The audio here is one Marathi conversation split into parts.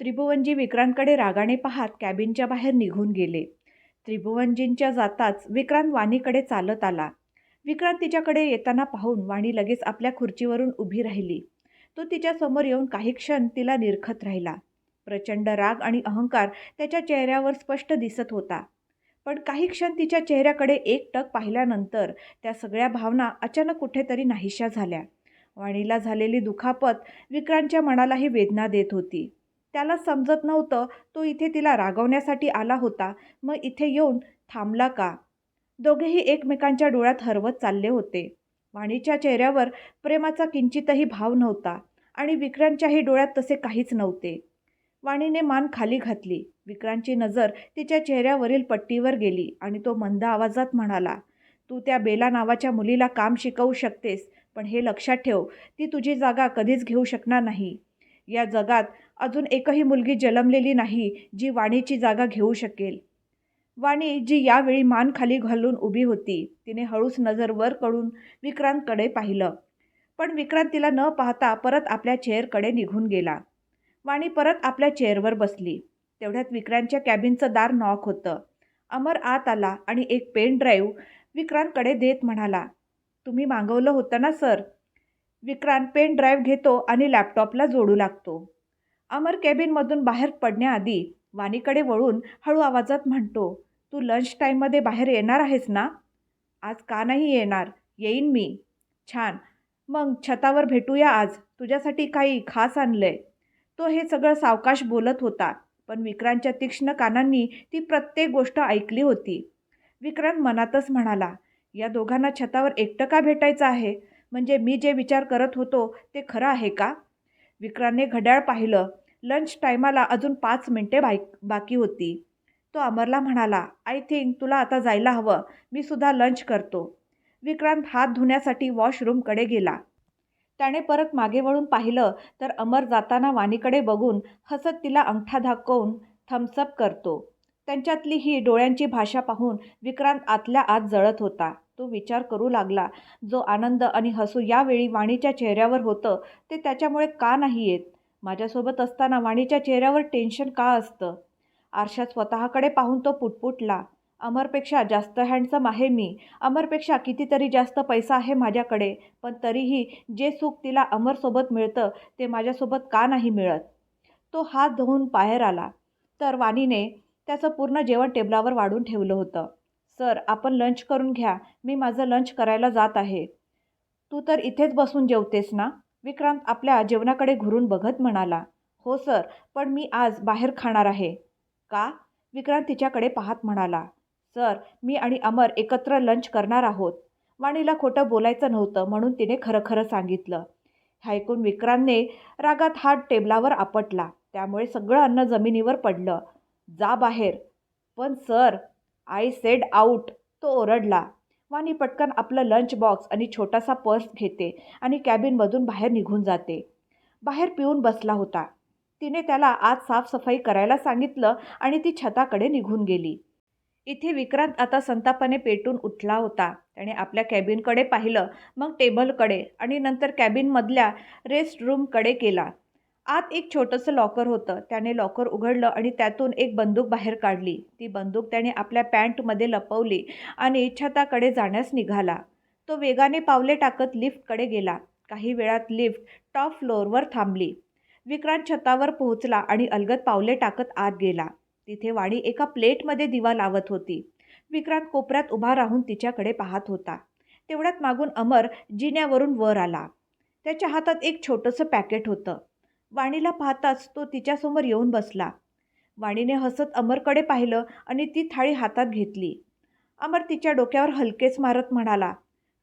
त्रिभुवनजी विक्रांतकडे रागाने पाहत कॅबिनच्या बाहेर निघून गेले. त्रिभुवनजींच्या जाताच विक्रांत वाणीकडे चालत आला. विक्रांत तिच्याकडे येताना पाहून वाणी लगेच आपल्या खुर्चीवरून उभी राहिली. तो तिच्यासमोर येऊन काही क्षण तिला निरखत राहिला. प्रचंड राग आणि अहंकार त्याच्या चेहऱ्यावर स्पष्ट दिसत होता. पण काही क्षण तिच्या चेहऱ्याकडे एकटक पाहिल्यानंतर त्या सगळ्या भावना अचानक कुठेतरी नाहीशा झाल्या. वाणीला झालेली दुखापत विक्रांतच्या मनालाही वेदना देत होती. त्याला समजत नव्हतं. तो इथे तिला रागवण्यासाठी आला होता. मग इथे येऊन थांबला का? दोघेही एकमेकांच्या डोळ्यात हरवत चालले होते. वाणीच्या चेहऱ्यावर प्रेमाचा किंचितही भाव नव्हता आणि विक्रांच्याही डोळ्यात तसे काहीच नव्हते. वाणीने मान खाली घातली. विक्रांतची नजर तिच्या चेहऱ्यावरील पट्टीवर गेली आणि तो मंद आवाजात म्हणाला तू त्या बेला नावाच्या मुलीला काम शिकवू शकतेस पण हे लक्षात ठेव ती तुझी जागा कधीच घेऊ शकणार नाही. या जगात अजून एकही मुलगी जन्मलेली नाही जी वाणीची जागा घेऊ शकेल. वाणी जी यावेळी मान खाली घालून उभी होती तिने हळूच नजर वर कडून विक्रांतकडे पाहिलं. पण विक्रांत तिला न पाहता परत आपल्या चेअरकडे निघून गेला. वाणी परत आपल्या चेअरवर बसली. तेवढ्यात विक्रांतच्या कॅबिनचं दार नॉक होतं. अमर आत आला आणि एक पेन ड्राईव्ह विक्रांतकडे देत म्हणाला तुम्ही मागवलं होतं ना सर विक्रांत पेन ड्राईव्ह घेतो आणि लॅपटॉपला जोडू लागतो. अमर कॅबिनमधून बाहेर पडण्याआधी वाणीकडे वळून हळू आवाजात म्हणतो तू लंच टाईममध्ये बाहेर येणार आहेस ना? आज का नाही येणार? येईन मी. छान. मग छतावर भेटूया आज. तुझ्यासाठी काही खास आणलंय. तो हे सगळं सावकाश बोलत होता पण विक्रांतच्या तीक्ष्ण कानांनी ती प्रत्येक गोष्ट ऐकली होती. विक्रांत मनातच म्हणाला या दोघांना छतावर एकटं का भेटायचं आहे? म्हणजे मी जे विचार करत होतो ते खरं आहे का? विक्रांतने घड्याळ पाहिलं. लंच टायमाला अजून पाच मिनटे बाईक बाकी होती. तो अमरला म्हणाला आय थिंक तुला आता जायला हवं. मी सुद्धा लंच करतो. विक्रांत हात धुण्यासाठी वॉशरूमकडे गेला. त्याने परत मागे वळून पाहिलं तर अमर जाताना वाणीकडे बघून हसत तिला अंगठा दाखवून थम्सअप करतो. त्यांच्यातली ही डोळ्यांची भाषा पाहून विक्रांत आतल्या आत जळत होता. तो विचार करू लागला. जो आनंद आणि हसू यावेळी वाणीच्या चेहऱ्यावर होतं ते त्याच्यामुळे का नाही येत? माझ्यासोबत असताना वाणीच्या चेहऱ्यावर टेन्शन का असतं? आरशात स्वतःकडे पाहून तो पुटपुटला. अमरपेक्षा जास्त हँडसम आहे मी. अमरपेक्षा कितीतरी जास्त पैसा आहे माझ्याकडे. पण तरीही जे सुख तिला अमरसोबत मिळतं ते माझ्यासोबत का नाही मिळत? तो हात धुवून बाहेर आला. तर वाणीने त्याचं पूर्ण जेवण टेबलावर वाढून ठेवलं होतं. सर आपण लंच करून घ्या. मी माझं लंच करायला जात आहे. तू तर इथेच बसून जेवतेस ना? विक्रांत आपल्या जेवणाकडे घुरून बघत म्हणाला. हो सर पण मी आज बाहेर खाणार आहे. का? विक्रांत तिच्याकडे पाहत म्हणाला. सर मी आणि अमर एकत्र लंच करणार आहोत. वाणीला खोटं बोलायचं नव्हतं म्हणून तिने खरं खरं सांगितलं. हे ऐकून विक्रांतने रागात हात टेबलावर आपटला. त्यामुळे सगळं अन्न जमिनीवर पडलं. जा बाहेर. पण सर आय सेड आऊट तो ओरडला. वाणी पटकन आपलं लंच बॉक्स आणि छोटासा पर्स घेते आणि कॅबिनमधून बाहेर निघून जाते. बाहेर पिऊन बसला होता. तिने त्याला आज साफसफाई करायला सांगितलं आणि ती छताकडे निघून गेली. इथे विक्रांत आता संतापाने पेटून उठला होता. त्याने आपल्या कॅबिनकडे पाहिलं मग टेबलकडे आणि नंतर कॅबिनमधल्या रेस्ट रूमकडे केला. आत एक छोटंसं लॉकर होतं. त्याने लॉकर उघडलं आणि त्यातून एक बंदूक बाहेर काढली. ती बंदूक त्याने आपल्या पॅन्टमध्ये लपवली आणि छताकडे जाण्यास निघाला. तो वेगाने पावले टाकत लिफ्टकडे गेला. काही वेळात लिफ्ट टॉप फ्लोअरवर थांबली. विक्रांत छतावर पोहोचला आणि अलगद पावले टाकत आत गेला. तिथे वाणी एका प्लेटमध्ये दिवा लावत होती. विक्रांत कोपऱ्यात उभा राहून तिच्याकडे पाहत होता. तेवढ्यात मागून अमर जिन्यावरून वर आला. त्याच्या हातात एक छोटंसं पॅकेट होतं. वाणीला पाहताच तो तिच्यासमोर येऊन बसला. वाणीने हसत अमरकडे पाहिलं आणि ती थाळी हातात घेतली. अमर तिच्या डोक्यावर हलकेच मारत म्हणाला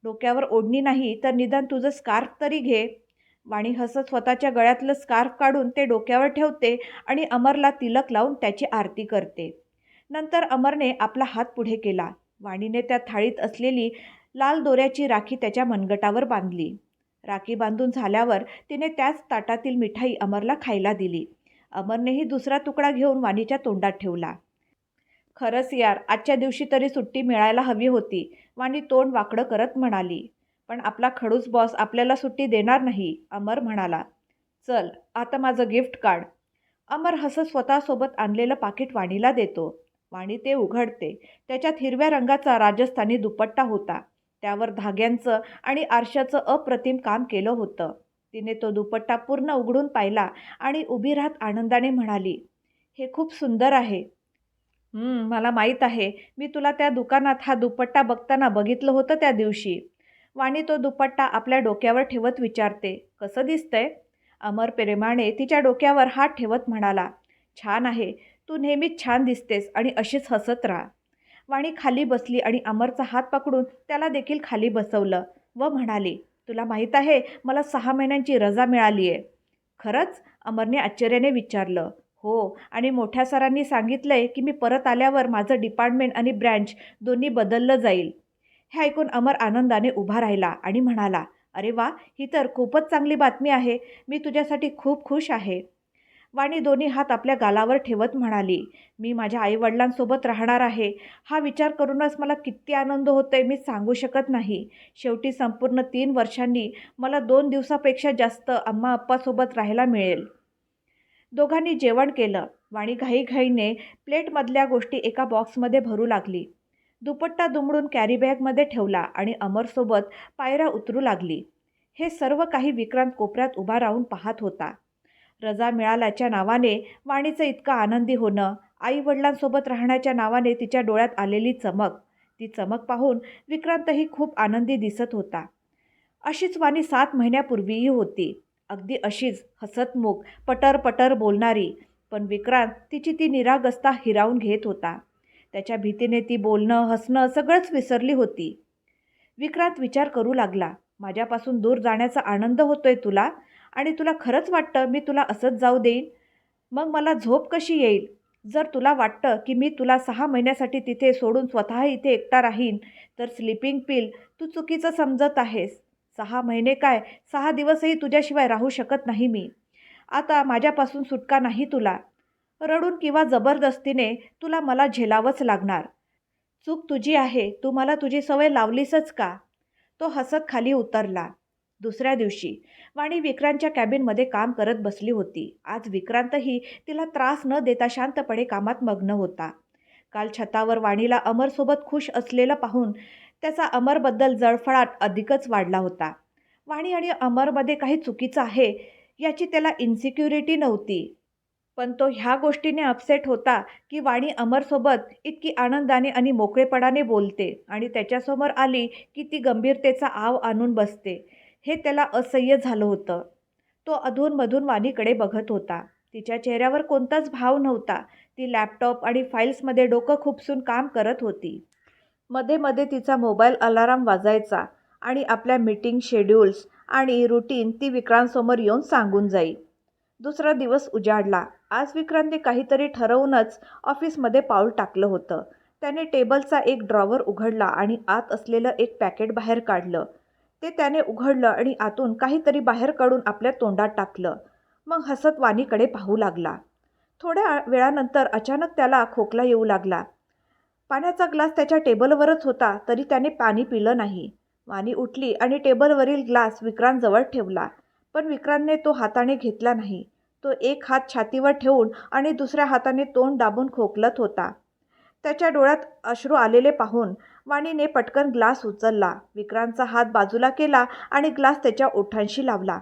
डोक्यावर ओढणी नाही तर निदान तुझं स्कार्फ तरी घे. वाणी हसत स्वतःच्या गळ्यातलं स्कार्फ काढून ते डोक्यावर ठेवते आणि अमरला तिलक लावून त्याची आरती करते. नंतर अमरने आपला हात पुढे केला. वाणीने त्या थाळीत असलेली लाल दोऱ्याची राखी त्याच्या मनगटावर बांधली. राखी बांधून झाल्यावर तिने त्याच ताटातील मिठाई अमरला खायला दिली. अमरनेही दुसरा तुकडा घेऊन वाणीच्या तोंडात ठेवला. खरंच यार आजच्या दिवशी तरी सुट्टी मिळायला हवी होती वाणी तोंड वाकडं करत म्हणाली. पण आपला खडूस बॉस आपल्याला सुट्टी देणार नाही अमर म्हणाला. चल आता माझं गिफ्ट काढ. अमर हसत स्वतःसोबत आणलेलं पाकिट वाणीला देतो. वाणी ते उघडते. त्याच्यात हिरव्या रंगाचा राजस्थानी दुपट्टा होता. त्यावर धाग्यांचं आणि आरशाचं अप्रतिम काम केलं होतं. तिने तो दुपट्टा पूर्ण उघडून पाहिला आणि उभी राहत आनंदाने म्हणाली हे खूप सुंदर आहे. मला माहीत आहे. मी तुला त्या दुकानात हा दुपट्टा बघताना बघितलं होतं त्या दिवशी. वाणी तो दुपट्टा आपल्या डोक्यावर ठेवत विचारते कसं दिसतंय? अमर प्रेमाने तिच्या डोक्यावर हात ठेवत म्हणाला छान आहे. तू नेहमीच छान दिसतेस आणि अशीच हसत राहा. वाणी खाली बसली आणि अमरचा हात पकडून त्याला देखील खाली बसवलं व म्हणाली तुला माहीत आहे मला सहा महिन्यांची रजा मिळाली आहे खरंच? अमरने आश्चर्याने विचारलं. हो आणि मोठ्या सरांनी सांगितलं आहे की मी परत आल्यावर माझं डिपार्टमेंट आणि ब्रँच दोन्ही बदललं जाईल. हे ऐकून अमर आनंदाने उभा राहिला आणि म्हणाला अरे वा ही तर खूपच चांगली बातमी आहे. मी तुझ्यासाठी खूप खुश आहे. वाणी दोन्ही हात आपल्या गालावर ठेवत म्हणाली मी माझ्या आईवडिलांसोबत राहणार आहे. हा विचार करूनच मला किती आनंद होतोय मी सांगू शकत नाही. शेवटी संपूर्ण तीन वर्षांनी मला दोन दिवसापेक्षा जास्त अम्मा अप्पासोबत राहायला मिळेल. दोघांनी जेवण केलं. वाणी घाईघाईने प्लेटमधल्या गोष्टी एका बॉक्समध्ये भरू लागली. दुपट्टा दुमडून कॅरीबॅगमध्ये ठेवला आणि अमरसोबत पायऱ्या उतरू लागली. हे सर्व काही विक्रांत कोपऱ्यात उभा राहून पाहत होता. रजा मिळाल्याच्या नावाने वाणीचं इतकं आनंदी होणं आईवडिलांसोबत राहण्याच्या नावाने तिच्या डोळ्यात आलेली चमक ती चमक पाहून विक्रांतही खूप आनंदी दिसत होता. अशीच वाणी सात महिन्यापूर्वीही होती. अगदी अशीच हसतमुख पटर पटर बोलणारी पण विक्रांत तिची ती निरागस्ता हिरावून घेत होता. त्याच्या भीतीने ती बोलणं हसणं सगळंच विसरली होती. विक्रांत विचार करू लागला माझ्यापासून दूर जाण्याचा आनंद होतोय तुला? आणि तुला खरंच वाटतं मी तुला असंच जाऊ देईन? मग मला झोप कशी येईल? जर तुला वाटतं की मी तुला सहा महिन्यासाठी तिथे सोडून स्वतः इथे एकटा राहीन तर स्लिपिंग पिल तू चुकीचं समजत आहेस. सहा महिने काय? सहा दिवसही तुझ्याशिवाय राहू शकत नाही मी. आता माझ्यापासून सुटका नाही तुला. रडून किंवा जबरदस्तीने तुला मला झेलावंच लागणार. चूक तुझी आहे. तू मला तुझी सवय लावलीसच का? तो हसत खाली उतरला. दुसऱ्या दिवशी. वाणी विक्रांतच्या कॅबिनमध्ये काम करत बसली होती. आज विक्रांतही तिला त्रास न देता शांतपणे कामात मग्न होता. काल छतावर वाणीला अमरसोबत खुश असलेलं पाहून त्याचा अमरबद्दल जळफळाट अधिकच वाढला होता. वाणी आणि अमरमध्ये काही चुकीचं आहे याची त्याला इन्सिक्युरिटी नव्हती. पण तो ह्या गोष्टीने अपसेट होता की वाणी अमरसोबत इतकी आनंदाने आणि मोकळेपणाने बोलते आणि त्याच्यासमोर आली की ती गंभीरतेचा आव आणून बसते. हे त्याला असह्य झालं होतं. तो अधूनमधून वाणीकडे बघत होता. तिच्या चेहऱ्यावर कोणताच भाव नव्हता. ती लॅपटॉप आणि फाईल्समध्ये डोकं खुपसून काम करत होती. मध्ये मध्ये तिचा मोबाईल अलाराम वाजायचा आणि आपल्या मीटिंग शेड्यूल्स आणि रुटीन ती विक्रांतसमोर येऊन सांगून जाई. दुसरा दिवस उजाडला. आज विक्रांतने काहीतरी ठरवूनच ऑफिसमध्ये पाऊल टाकलं होतं. त्याने टेबलचा एक ड्रॉवर उघडला आणि आत असलेलं एक पॅकेट बाहेर काढलं. ते त्याने उघडलं आणि आतून काहीतरी बाहेर काढून आपल्या तोंडात टाकलं. मग हसत वाणीकडे पाहू लागला. थोड्या वेळानंतर अचानक त्याला खोकला येऊ लागला. पाण्याचा ग्लास त्याच्या टेबलवरच होता तरी त्याने पाणी पिलं नाही. वाणी उठली आणि टेबलवरील ग्लास विक्रांतजवळ ठेवला. पण विक्रांतने तो हाताने घेतला नाही. तो एक हात छातीवर ठेवून आणि दुसऱ्या हाताने तोंड दाबून खोकलत होता. त्याच्या डोळ्यात अश्रू आलेले पाहून वाणीने पटकन ग्लास उचलला. विक्रांतचा हात बाजूला केला आणि ग्लास त्याच्या ओठांशी लावला.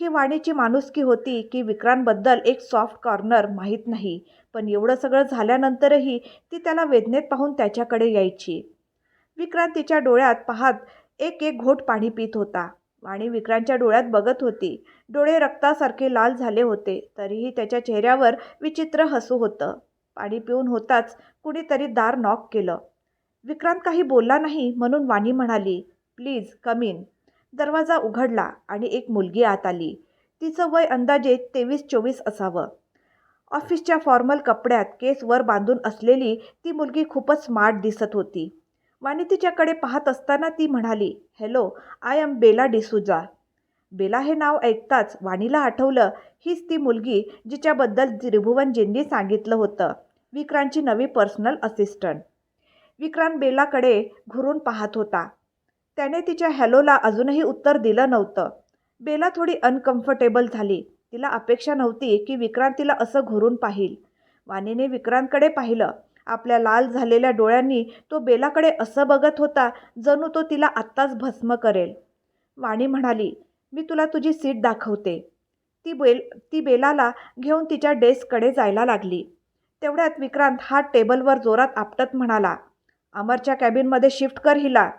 ही वाणीची माणुसकी होती की विक्रांतबद्दल एक सॉफ्ट कॉर्नर माहीत नाही पण एवढं सगळं झाल्यानंतरही ती त्याला वेदनेत पाहून त्याच्याकडे यायची. विक्रांत तिच्या डोळ्यात पाहत एक एक घोट पाणी पित होता. वाणी विक्रांतच्या डोळ्यात बघत होती. डोळे रक्तासारखे लाल झाले होते तरीही त्याच्या चेहऱ्यावर विचित्र हसू होतं. पाणी पिऊन होताच कुणीतरी दार नॉक केलं. विक्रांत काही बोलला नाही म्हणून वाणी म्हणाली प्लीज कम इन. दरवाजा उघडला आणि एक मुलगी आत आली. तिचं वय अंदाजे तेवीस चोवीस असावं. ऑफिसच्या फॉर्मल कपड्यात केस वर बांधून असलेली ती मुलगी खूपच स्मार्ट दिसत होती. वाणी तिच्याकडे पाहत असताना ती म्हणाली hello I am Bela D'Souza. Bela हे नाव ऐकताच वाणीला आठवलं हीच ती मुलगी जिच्याबद्दल त्रिभुवनजींनी सांगितलं होतं विक्रांतची नवी पर्सनल असिस्टंट. विक्रांत बेलाकडे घुरून पाहत होता. त्याने तिच्या हॅलोला अजूनही उत्तर दिलं नव्हतं. बेला थोडी अनकम्फर्टेबल झाली. तिला अपेक्षा नव्हती की विक्रांत तिला असं घोरून पाहील. वाणीने विक्रांतकडे पाहिलं. आपल्या लाल झालेल्या डोळ्यांनी तो बेलाकडे असं बघत होता जणू तो तिला आत्ताच भस्म करेल. वाणी म्हणाली मी तुला तुझी सीट दाखवते. ती बेल ती बेलाला घेऊन तिच्या डेस्ककडे जायला लागली. तेवढ्यात विक्रांत हा टेबलवर जोरात आपटत म्हणाला अमरच्या कॅबिनमध्ये शिफ्ट कर हिला.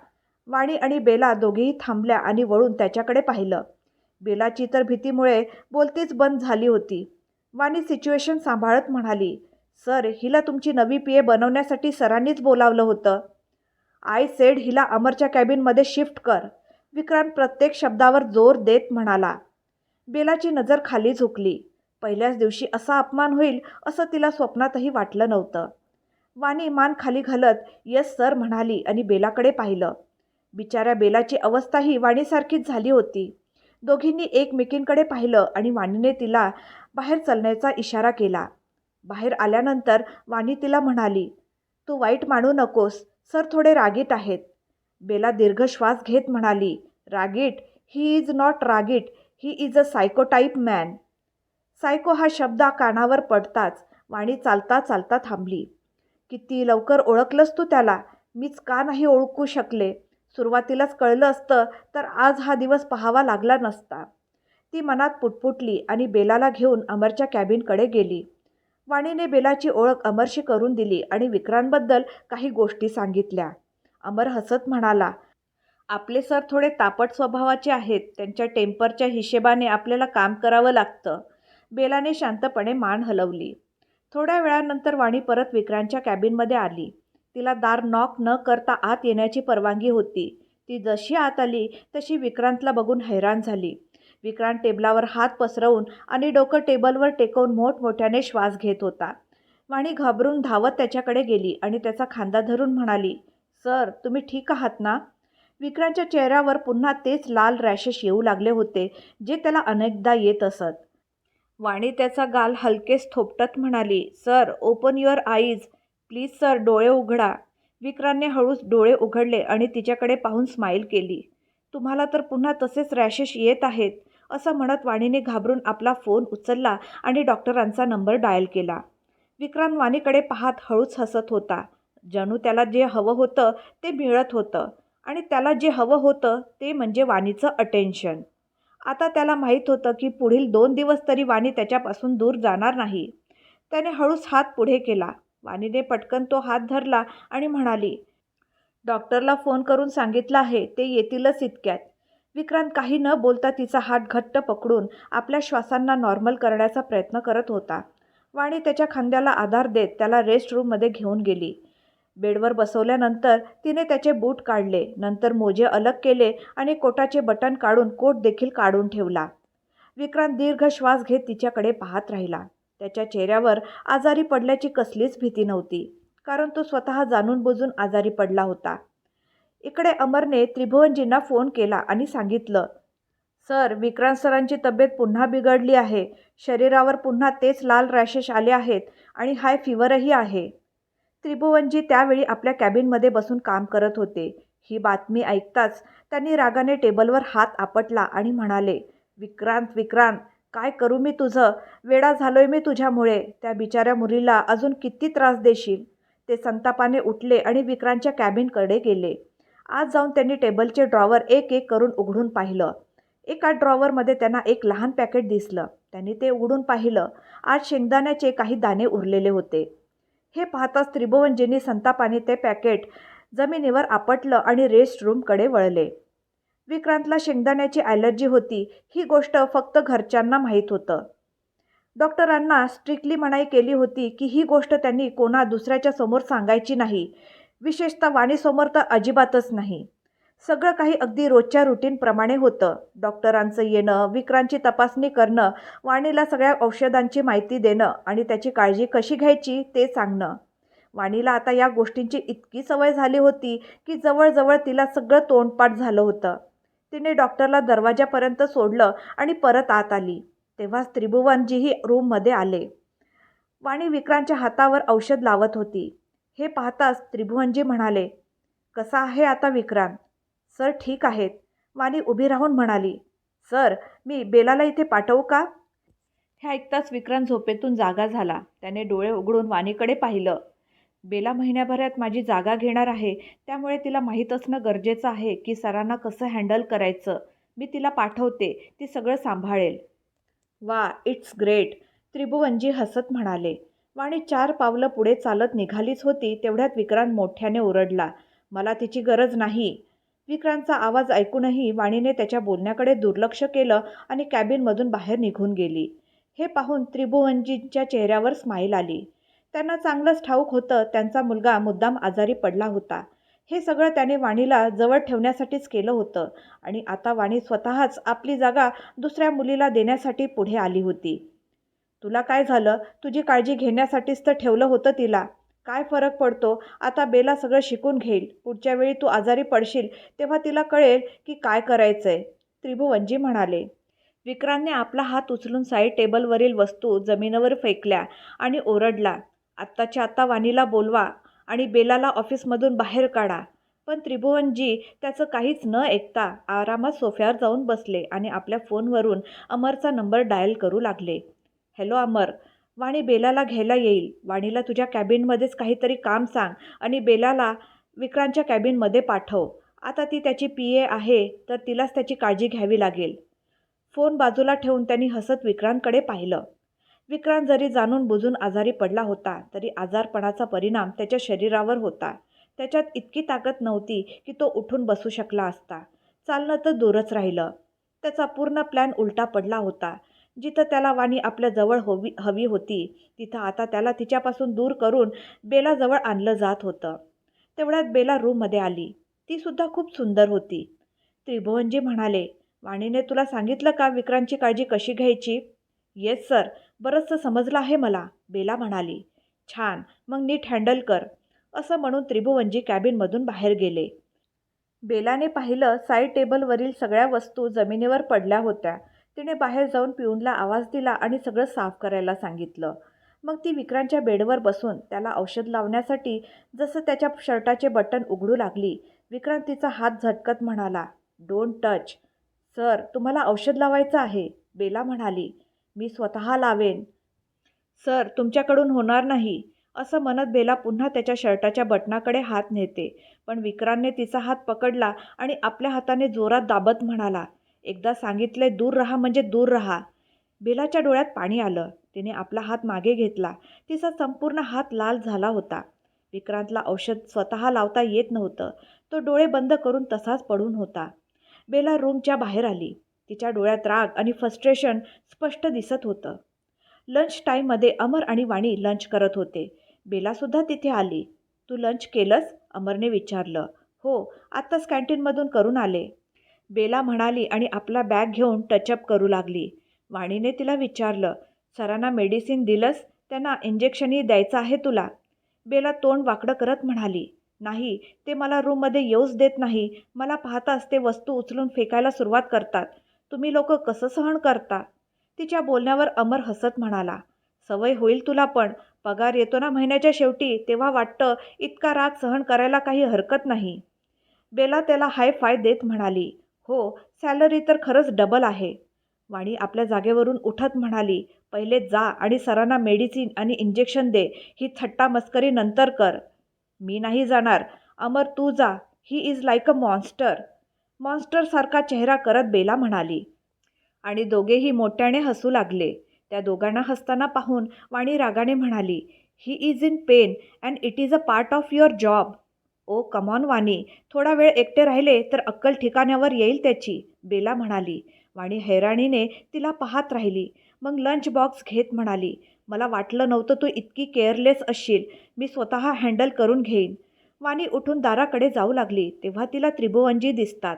वाणी आणि बेला दोघेही थांबल्या आणि वळून त्याच्याकडे पाहिलं. बेलाची तर भीतीमुळे बोलतीच बंद झाली होती. वाणी सिच्युएशन सांभाळत म्हणाली सर हिला तुमची नवी पी ए बनवण्यासाठी सरांनीच बोलावलं होतं. आय सेड हिला अमरच्या कॅबिनमध्ये शिफ्ट कर. विक्रांत प्रत्येक शब्दावर जोर देत म्हणाला. बेलाची नजर खाली झुकली. पहिल्याच दिवशी असा अपमान होईल असं तिला स्वप्नातही वाटलं नव्हतं. वाणी मान खाली घालत यस सर म्हणाली आणि बेलाकडे पाहिलं. बिचाऱ्या बेलाची अवस्थाही वाणीसारखीच झाली होती. दोघींनी एकमेकींकडे पाहिलं आणि वाणीने तिला बाहेर चलण्याचा इशारा केला. बाहेर आल्यानंतर वाणी तिला म्हणाली तू वाईट मानू नकोस सर थोडे रागीट आहेत. बेला दीर्घ श्वास घेत म्हणाली रागीट? ही इज नॉट रागीट. He is a psycho type man psycho हा शब्द कानावर पडताच वाणी चालता चालता थांबली. किती लवकर ओळखलंस तू त्याला? मीच का नाही ओळखू शकले? सुरुवातीलाच कळलं असतं तर आज हा दिवस पाहावा लागला नसता. ती मनात पुटपुटली आणि बेलाला घेऊन अमरच्या कॅबिनकडे गेली. वाणीने बेलाची ओळख अमरशी करून दिली आणि विक्रांतबद्दल काही गोष्टी सांगितल्या. अमर हसत म्हणाला आपले सर थोडे तापट स्वभावाचे आहेत. त्यांच्या टेम्परच्या हिशेबाने आपल्याला काम करावं लागतं. बेलाने शांतपणे मान हलवली. थोड्या वेळानंतर वाणी परत विक्रांतच्या कॅबिनमध्ये आली. तिला दार नॉक न करता आत येण्याची परवानगी होती. ती जशी आत आली तशी विक्रांतला बघून हैराण झाली. विक्रांत टेबलावर हात पसरवून आणि डोकं टेबलवर टेकवून मोठमोठ्याने श्वास घेत होता. वाणी घाबरून धावत त्याच्याकडे गेली आणि त्याचा खांदा धरून म्हणाली सर तुम्ही ठीक आहात ना? विक्रांतच्या चेहऱ्यावर पुन्हा तेच लाल रॅशेस येऊ लागले होते जे त्याला अनेकदा येत असत. वाणी त्याचा गाल हलकेच थोपटत म्हणाली sir open your eyes please sir डोळे उघडा. विक्रांतने हळूच डोळे उघडले आणि तिच्याकडे पाहून स्माईल केली. तुम्हाला तर पुन्हा तसेच रॅशेस येत आहेत असं म्हणत वाणीने घाबरून आपला फोन उचलला आणि डॉक्टरांचा नंबर डायल केला. विक्रांत वाणीकडे पाहत हळूच हसत होता. जणू त्याला जे हवं होतं ते मिळत होतं आणि त्याला जे हवं होतं ते म्हणजे वाणीचं अटेन्शन आता त्याला माहीत होतं की पुढील दोन दिवस तरी वाणी त्याच्यापासून दूर जाणार नाही. त्याने हळूच हात पुढे केला. वाणीने पटकन तो हात धरला आणि म्हणाली डॉक्टरला फोन करून सांगितलं आहे ते येतीलच इतक्यात. विक्रांत काही न बोलता तिचा हात घट्ट पकडून आपल्या श्वासांना नॉर्मल करण्याचा प्रयत्न करत होता. वाणी त्याच्या खांद्याला आधार देत त्याला रेस्ट रूममध्ये घेऊन गेली. बेडवर बसवल्यानंतर तिने त्याचे बूट काढले. नंतर मोजे अलग केले आणि कोटाचे बटन काढून कोट देखील काढून ठेवला. विक्रांत दीर्घ श्वास घेत तिच्याकडे पाहत राहिला. त्याच्या चेहऱ्यावर आजारी पडल्याची कसलीच भीती नव्हती कारण तो स्वतः जाणून बुजून आजारी पडला होता. इकडे अमरने त्रिभुवनजींना फोन केला आणि सांगितलं सर विक्रांत सरांची तब्येत पुन्हा बिघडली आहे. शरीरावर पुन्हा तेच लाल रॅशेस आले आहेत आणि हाय फिवरही आहे. त्रिभुवनजी त्यावेळी आपल्या कॅबिनमध्ये बसून काम करत होते. ही बातमी ऐकताच त्यांनी रागाने टेबलवर हात आपटला आणि म्हणाले विक्रांत विक्रांत काय करू मी तुझं? वेडा झालोय मी तुझ्यामुळे. त्या बिचाऱ्या मुलीला अजून किती त्रास देशील? ते संतापाने उठले आणि विक्रांतच्या कॅबिनकडे गेले. आज जाऊन त्यांनी टेबलचे ड्रॉवर एक एक करून उघडून पाहिलं. एका ड्रॉवरमध्ये त्यांना एक लहान पॅकेट दिसलं. त्यांनी ते उघडून पाहिलं. आज शेंगदाण्याचे काही दाणे उरलेले होते. हे पाहताच त्रिभुवनजींनी संतापाने ते पॅकेट जमिनीवर आपटलं आणि रेस्ट रूमकडे वळले. विक्रांतला शेंगदाण्याची ॲलर्जी होती ही गोष्ट फक्त घरच्यांना माहीत होतं. डॉक्टरांना स्ट्रिक्टली मनाई केली होती की ही गोष्ट त्यांनी कोणा दुसऱ्याच्या समोर सांगायची नाही. विशेषतः वाणीसमोर तर अजिबातच नाही. सगळं काही अगदी रोजच्या रुटीनप्रमाणे होतं. डॉक्टरांचं येणं विक्रांची तपासणी करणं वाणीला सगळ्या औषधांची माहिती देणं आणि त्याची काळजी कशी घ्यायची ते सांगणं. वाणीला आता या गोष्टींची इतकी सवय झाली होती की जवळजवळ तिला सगळं तोंडपाठ झालं होतं. तिने डॉक्टरला दरवाजापर्यंत सोडलं आणि परत आत आली. तेव्हाच त्रिभुवनजीही रूममध्ये आले. वाणी विक्रांतच्या हातावर औषध लावत होती. हे पाहताच त्रिभुवनजी म्हणाले कसा आहे आता विक्रांत? सर ठीक आहेत. वाणी उभी राहून म्हणाली सर मी बेलाला इथे पाठवू का? हे ऐकताच विक्रांत झोपेतून जागा झाला. त्याने डोळे उघडून वाणीकडे पाहिलं. बेला महिन्याभरात माझी जागा घेणार आहे. त्यामुळे तिला माहीत असणं गरजेचं आहे की सरांना कसं हँडल करायचं. मी तिला पाठवते. ती सगळं सांभाळेल. वा इट्स ग्रेट त्रिभुवनजी हसत म्हणाले. वाणी चार पावलं पुढे चालत निघालीच होती तेवढ्यात विक्रांत मोठ्याने ओरडला. मला तिची गरज नाही. विक्रांतचा आवाज ऐकूनही वाणीने त्याच्या बोलण्याकडे दुर्लक्ष केलं आणि कॅबिनमधून बाहेर निघून गेली. हे पाहून त्रिभुवनजींच्या चेहऱ्यावर स्माईल आली. त्यांना चांगलंच ठाऊक होतं त्यांचा मुलगा मुद्दाम आजारी पडला होता. हे सगळं त्याने वाणीला जवळ ठेवण्यासाठीच केलं होतं आणि आता वाणी स्वतःच आपली जागा दुसऱ्या मुलीला देण्यासाठी पुढे आली होती. तुला काय झालं? तुझी काळजी घेण्यासाठीच तर ठेवलं होतं तिला. काय फरक पडतो? आता बेला सगळं शिकून घेईल. पुढच्या वेळी तू आजारी पडशील तेव्हा तिला कळेल की काय करायचं आहे त्रिभुवनजी म्हणाले विक्रांतने आपला हात उचलून साईड टेबलवरील वस्तू जमिनीवर फेकल्या आणि ओरडला आत्ताच्या आत्ता वाणीला बोलवा आणि बेलाला ऑफिसमधून बाहेर काढा पण त्रिभुवनजी त्याचं काहीच न ऐकता आरामात सोफ्यावर जाऊन बसले आणि आपल्या फोनवरून अमरचा नंबर डायल करू लागले. हॅलो अमर. वाणी बेलाला घ्यायला येईल. वाणीला तुझ्या कॅबिनमध्येच काहीतरी काम सांग आणि बेलाला विक्रांतच्या कॅबिनमध्ये पाठव. आता ती त्याची पी ए आहे तर तिलाच त्याची काळजी घ्यावी लागेल. फोन बाजूला ठेवून त्यांनी हसत विक्रांतकडे पाहिलं. विक्रांत जरी जाणून बुजून आजारी पडला होता तरी आजारपणाचा परिणाम त्याच्या शरीरावर होता. त्याच्यात इतकी ताकद नव्हती की तो उठून बसू शकला असता. चालणं तर दूरच राहिलं. त्याचा पूर्ण प्लॅन उलटा पडला होता. जिथं त्याला वाणी आपल्या जवळ हवी हवी होती तिथं आता त्याला तिच्यापासून दूर करून बेलाजवळ आणलं जात होतं. तेवढ्यात बेला रूममध्ये आली. ती सुद्धा खूप सुंदर होती. त्रिभुवनजी म्हणाले वाणीने तुला सांगितलं का विक्रांतची काळजी कशी घ्यायची? Yes sir. बरंचसं समजलं आहे मला बेला म्हणाली. छान. मग नीट हँडल कर असं म्हणून त्रिभुवनजी कॅबिनमधून बाहेर गेले. बेलाने पाहिलं साईड टेबलवरील सगळ्या वस्तू जमिनीवर पडल्या होत्या. तिने बाहेर जाऊन पिऊनला आवाज दिला आणि सगळं साफ करायला सांगितलं. मग ती विक्रांतच्या बेडवर बसून त्याला औषध लावण्यासाठी जसं त्याच्या शर्टाचे बटन उघडू लागली विक्रांत तिचा हात झटकत म्हणाला डोंट टच सर तुम्हाला औषध लावायचं आहे बेला म्हणाली. मी स्वतः लावेन. सर तुमच्याकडून होणार नाही असं म्हणत बेला पुन्हा त्याच्या शर्टाच्या बटनाकडे हात नेते. पण विक्रांतने तिचा हात पकडला आणि आपल्या हाताने जोरात दाबत म्हणाला एकदा सांगितले दूर राहा म्हणजे दूर राहा. बेलाच्या डोळ्यात पाणी आलं. तिने आपला हात मागे घेतला. तिचा संपूर्ण हात लाल झाला होता. विक्रांतला औषध स्वतः लावता येत नव्हतं. तो डोळे बंद करून तसाच पडून होता. बेला रूमच्या बाहेर आली. तिच्या डोळ्यात राग आणि फ्रस्ट्रेशन स्पष्ट दिसत होतं. लंच टाईममध्ये अमर आणि वाणी लंच करत होते. बेलासुद्धा तिथे आली. तू लंच केलंस? अमरने विचारलं. हो आत्ताच कॅन्टीनमधून करून आले. बेला म्हणाली आणि आपला बॅग घेऊन टचअप करू लागली. वाणीने तिला विचारलं सरांना मेडिसिन दिलंस? त्यांना इंजेक्शनही द्यायचं आहे तुला? बेला तोंड वाकडं करत म्हणाली नाही ते मला रूममध्ये येऊच देत नाही. मला पाहताच ते वस्तू उचलून फेकायला सुरुवात करतात. तुम्ही लोक कसं सहन करता? तिच्या बोलण्यावर अमर हसत म्हणाला सवय होईल तुला पण. पगार येतो ना महिन्याच्या शेवटी तेव्हा वाटतं इतका राग सहन करायला काही हरकत नाही. बेला त्याला हाय फाय देत म्हणाली हो सॅलरी तर खरंच डबल आहे. वाणी आपल्या जागेवरून उठत म्हणाली पहिले जा आणि सरांना मेडिसिन आणि इंजेक्शन दे ही थट्टा मस्करी नंतर कर. मी नाही जाणार. अमर तू जा. He is like a monster मॉन्स्टरसारखा चेहरा करत बेला म्हणाली. आणि दोघेही मोठ्याने हसू लागले. त्या दोघांना हसताना पाहून वाणी रागाने म्हणाली he is in pain and it is a part of your job oh come on Vani. थोडा वेळ एकटे राहिले तर अक्कल ठिकाण्यावर येईल त्याची. बेला म्हणाली. वाणी हैराणीने तिला पाहत राहिली. मग लंच बॉक्स घेत म्हणाली. मला वाटलं नव्हतं तू इतकी केअरलेस असशील. मी स्वतः हँडल करून घेईन. वाणी उठून दाराकडे जाऊ लागली. तेव्हा तिला त्रिभुवनजी दिसतात.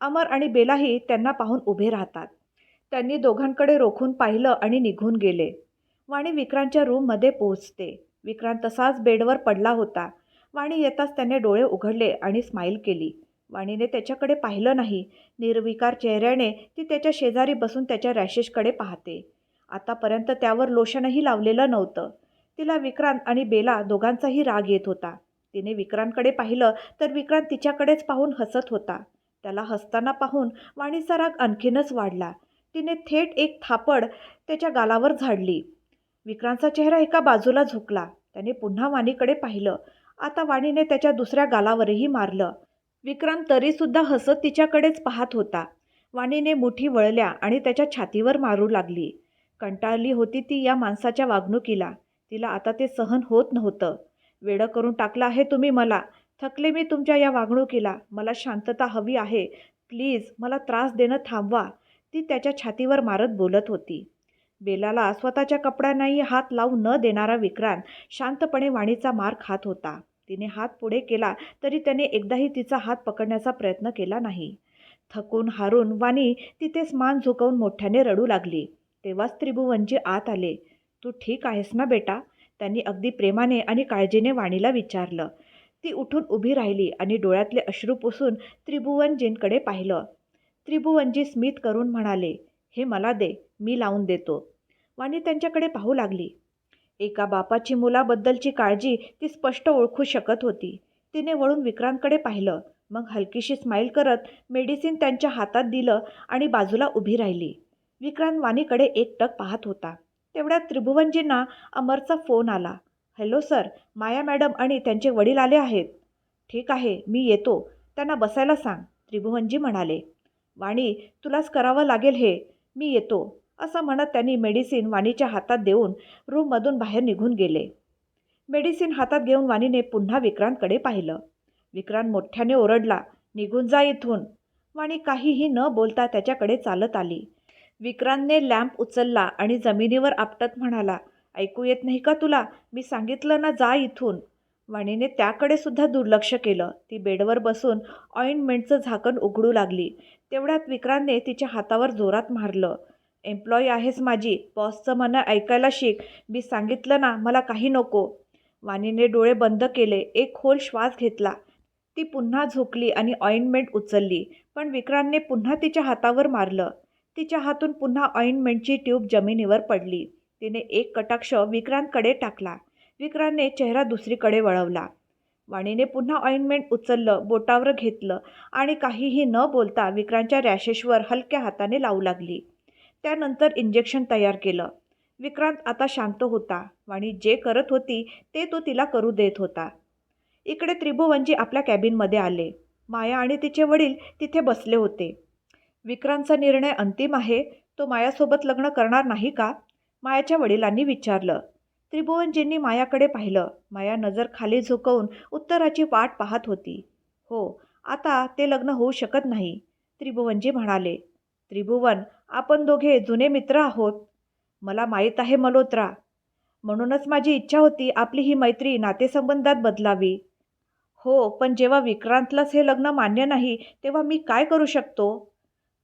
अमर आणि बेलाही त्यांना पाहून उभे राहतात. त्यांनी दोघांकडे रोखून पाहिलं आणि निघून गेले. वाणी विक्रांतच्या रूममध्ये पोहोचते. विक्रांत तसाच बेडवर पडला होता. वाणी येताच त्याने डोळे उघडले आणि स्माईल केली. वाणीने त्याच्याकडे पाहिलं नाही. निर्विकार चेहऱ्याने ती त्याच्या शेजारी बसून त्याच्या रॅशेसकडे पाहते. आतापर्यंत त्यावर लोशनही लावलेलं नव्हतं. तिला विक्रांत आणि बेला दोघांचाही राग येत होता. तिने विक्रांतकडे पाहिलं तर विक्रांत तिच्याकडेच पाहून हसत होता. त्याला हसताना पाहून वाणीचा राग आणखीनच वाढला. तिने थेट एक थापड त्याच्या गालावर झाडली. विक्रांतचा चेहरा एका बाजूला झुकला. त्याने पुन्हा वाणीकडे पाहिलं. आता वाणीने त्याच्या दुसऱ्या गालावरही मारलं. विक्रांत तरीसुद्धा हसत तिच्याकडेच पाहत होता. वाणीने मुठी वळल्या आणि त्याच्या छातीवर मारू लागली. कंटाळली होती ती या माणसाच्या वागणुकीला. तिला आता ते सहन होत नव्हतं. वेडं करून टाकलं आहे तुम्ही मला. थकले मी तुमच्या या वागणुकीला. मला शांतता हवी आहे. प्लीज मला त्रास देणं थांबवा. ती त्याच्या छातीवर मारत बोलत होती. बेलाला स्वतःच्या कपड्यांनाही हात लावू न देणारा विक्रांत शांतपणे वाणीचा मार खात होता. तिने हात पुढे केला तरी त्याने एकदाही तिचा हात पकडण्याचा प्रयत्न केला नाही. थकून हारून वाणी तिथेच मान झुकवून मोठ्याने रडू लागली. तेव्हाच त्रिभुवनजी आत आले. तू ठीक आहेस ना बेटा? त्यांनी अगदी प्रेमाने आणि काळजीने वाणीला विचारलं. ती उठून उभी राहिली आणि डोळ्यातले अश्रू पुसून त्रिभुवनजींकडे पाहिलं. त्रिभुवनजी स्मित करून म्हणाले हे मला दे मी लावून देतो. वाणी त्यांच्याकडे पाहू लागली. एका बापाची मुलाबद्दलची काळजी ती स्पष्ट ओळखू शकत होती. तिने वळून विक्रांतकडे पाहिलं. मग हलकीशी स्माईल करत मेडिसिन त्यांच्या हातात दिलं आणि बाजूला उभी राहिली. विक्रांत वाणीकडे एकटक पाहत होता. तेवढ्यात त्रिभुवनजींना अमरचा फोन आला. हॅलो सर माया मॅडम आणि त्यांचे वडील आले आहेत. ठीक आहे. मी येतो. त्यांना बसायला सांग. त्रिभुवनजी म्हणाले. वाणी तुलाच करावं लागेल हे. मी येतो. असं म्हणत त्यांनी मेडिसिन वाणीच्या हातात देऊन रूममधून बाहेर निघून गेले. मेडिसिन हातात घेऊन वाणीने पुन्हा विक्रांतकडे पाहिलं. विक्रांत मोठ्याने ओरडला निघून जा इथून. वाणी काहीही न बोलता त्याच्याकडे चालत आली. विक्रांतने लॅम्प उचलला आणि जमिनीवर आपटत म्हणाला ऐकू येत नाही का तुला? मी सांगितलं ना जा इथून. वाणीने त्याकडे सुद्धा दुर्लक्ष केलं. ती बेडवर बसून ऑइंटमेंटचं झाकण उघडू लागली. तेवढ्यात विक्रांतने तिच्या हातावर जोरात मारलं. एम्प्लॉई आहेस माझी. बॉसचं म्हणणं ऐकायला शिक. मी सांगितलं ना मला काही नको. वाणीने डोळे बंद केले. एक खोल श्वास घेतला. ती पुन्हा झोकली आणि ऑइंटमेंट उचलली. पण विक्रांतने पुन्हा तिच्या हातावर मारलं. तिच्या हातून पुन्हा ऑइंटमेंटची ट्यूब जमिनीवर पडली. तिने एक कटाक्ष विक्रांतकडे टाकला. विक्रांतने चेहरा दुसरीकडे वळवला. वाणीने पुन्हा ऑइंटमेंट उचललं बोटावर घेतलं आणि काहीही न बोलता विक्रांतच्या रॅशेसवर हलक्या हाताने लावू लागली. त्यानंतर इंजेक्शन तयार केलं. विक्रांत आता शांत होता वाणी जे करत होती ते तो तिला करू देत होता. इकडे त्रिभुवनजी आपल्या कॅबिनमध्ये आले. माया आणि तिचे वडील तिथे बसले होते. विक्रांतचा निर्णय अंतिम आहे. तो मायासोबत लग्न करणार नाही का? मायाच्या वडिलांनी विचारलं. त्रिभुवनजींनी मायाकडे पाहिलं. माया नजर खाली झुकवून उत्तराची वाट पाहत होती. हो आता ते लग्न होऊ शकत नाही त्रिभुवनजी म्हणाले. त्रिभुवन आपण दोघे जुने मित्र आहोत. मला माहीत आहे मल्होत्रा. म्हणूनच माझी इच्छा होती आपली ही मैत्री नातेसंबंधात बदलावी. हो पण जेव्हा विक्रांतलाच हे लग्न मान्य नाही तेव्हा मी काय करू शकतो?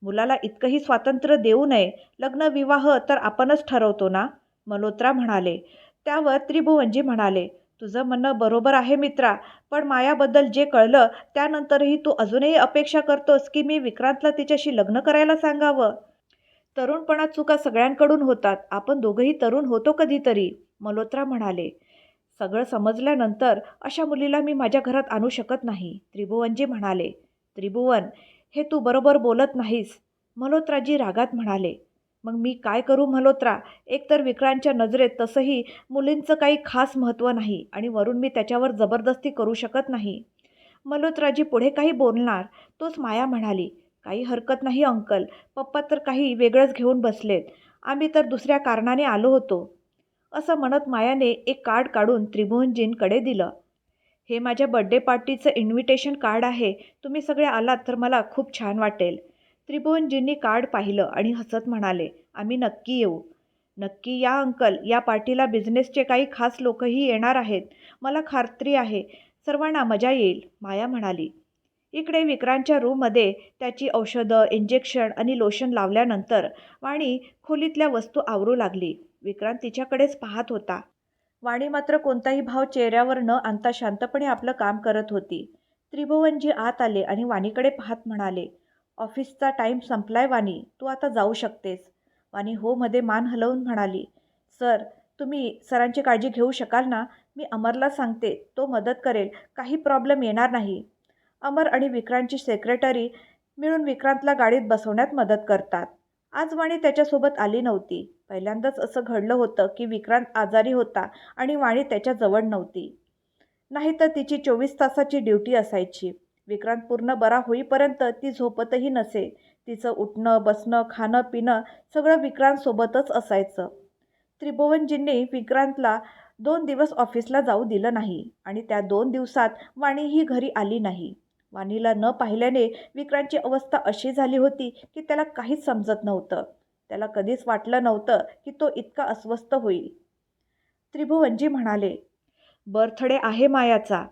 मुलाला इतकंही स्वातंत्र्य देऊ नये लग्न विवाह तर आपणच ठरवतो ना? मल्होत्रा म्हणाले. त्यावर त्रिभुवनजी म्हणाले तुझं म्हणणं बरोबर आहे मित्रा पण मायाबद्दल जे कळलं त्यानंतरही तू अजूनही अपेक्षा करतोस की मी विक्रांतला तिच्याशी लग्न करायला सांगावं? तरुणपणात चुका सगळ्यांकडून होतात. आपण दोघंही तरुण होतो कधीतरी मल्होत्रा म्हणाले. सगळं समजल्यानंतर अशा मुलीला मी माझ्या घरात आणू शकत नाही त्रिभुवनजी म्हणाले. त्रिभुवन हे तू बरोबर बोलत नाहीस मल्होत्राजी रागात म्हणाले. मग मी काय करू मल्होत्रा? एकतर विक्रांतच्या नजरेत तसंही मुलींचं काही खास महत्त्व नाही आणि वरून मी त्याच्यावर जबरदस्ती करू शकत नाही. मल्होत्राजी पुढे काही बोलणार तोच माया म्हणाली. काही हरकत नाही अंकल. पप्पा तर काही वेगळंच घेऊन बसलेत. आम्ही तर दुसऱ्या कारणाने आलो होतो. असं म्हणत मायाने एक कार्ड काढून त्रिभुवनजींकडे दिलं. हे माझ्या बड्डे पार्टीचं इन्व्हिटेशन कार्ड आहे. तुम्ही सगळे आलात तर मला खूप छान वाटेल. त्रिभुवनजींनी कार्ड पाहिलं आणि हसत म्हणाले आम्ही नक्की येऊ. नक्की या अंकल. या पार्टीला बिझनेसचे काही खास लोकही येणार आहेत. मला खात्री आहे. सर्वांना मजा येईल माया म्हणाली. इकडे विक्रांतच्या रूममध्ये त्याची औषधं इंजेक्शन आणि लोशन लावल्यानंतर वाणी खोलीतल्या वस्तू आवरू लागली. विक्रांत तिच्याकडेच पाहत होता. वाणी मात्र कोणताही भाव चेहऱ्यावर न आणता शांतपणे आपलं काम करत होती. त्रिभुवनजी आत आले आणि वाणीकडे पाहत म्हणाले ऑफिसचा टाईम संपलाय वाणी तू आता जाऊ शकतेस. वाणी हो मध्ये मान हलवून म्हणाली सर तुम्ही सरांची काळजी घेऊ शकाल ना? मी अमरला सांगते तो मदत करेल काही प्रॉब्लेम येणार नाही. अमर आणि विक्रांतची सेक्रेटरी मिळून विक्रांतला गाडीत बसवण्यात मदत करतात. आज वाणी त्याच्यासोबत आली नव्हती. पहिल्यांदाच असं घडलं होतं की विक्रांत आजारी होता आणि वाणी त्याच्याजवळ नव्हती. नाहीतर तिची चोवीस तासाची ड्युटी असायची. विक्रांत पूर्ण बरा होईपर्यंत ती झोपतही नसे. तिचं उठणं बसणं खाणं पिणं सगळं विक्रांतसोबतच असायचं. त्रिभुवनजींनी विक्रांतला दोन दिवस ऑफिसला जाऊ दिलं नाही आणि त्या दोन दिवसात वाणीही घरी आली नाही. वाणीला न पाहिल्याने विक्रांतची अवस्था अशी झाली होती की त्याला काहीच समजत नव्हतं. त्याला कधीच वाटलं नव्हतं की तो इतका अस्वस्थ होईल. त्रिभुवनजी म्हणाले बर्थडे आहे मायाचा.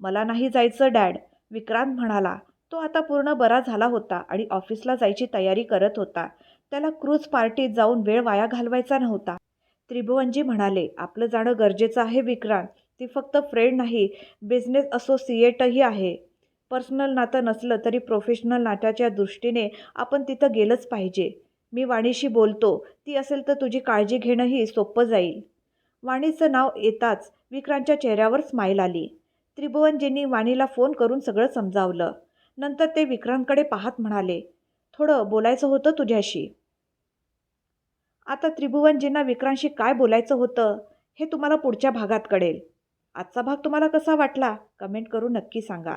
मला नाही जायचं डॅड विक्रांत म्हणाला. तो आता पूर्ण बरा झाला होता आणि ऑफिसला जायची तयारी करत होता. त्याला क्रूज पार्टीत जाऊन वेळ वाया घालवायचा नव्हता. त्रिभुवनजी म्हणाले आपलं जाणं गरजेचं आहे विक्रांत. ती फक्त फ्रेंड नाही बिझनेस असोसिएटही आहे. पर्सनल नातं नसलं तरी प्रोफेशनल नात्याच्या दृष्टीने आपण तिथं गेलंच पाहिजे. मी वाणीशी बोलतो ती असेल तर तुझी काळजी घेणंही सोपं जाईल. वाणीचं नाव येताच विक्रांतच्या चेहऱ्यावर स्माईल आली. त्रिभुवनजींनी वाणीला फोन करून सगळं समजावलं. नंतर ते विक्रांतकडे पाहत म्हणाले थोडं बोलायचं होतं तुझ्याशी. आता त्रिभुवनजींना विक्रांतशी काय बोलायचं होतं हे तुम्हाला पुढच्या भागात कळेल. आजचा भाग तुम्हाला कसा वाटला कमेंट करून नक्की सांगा.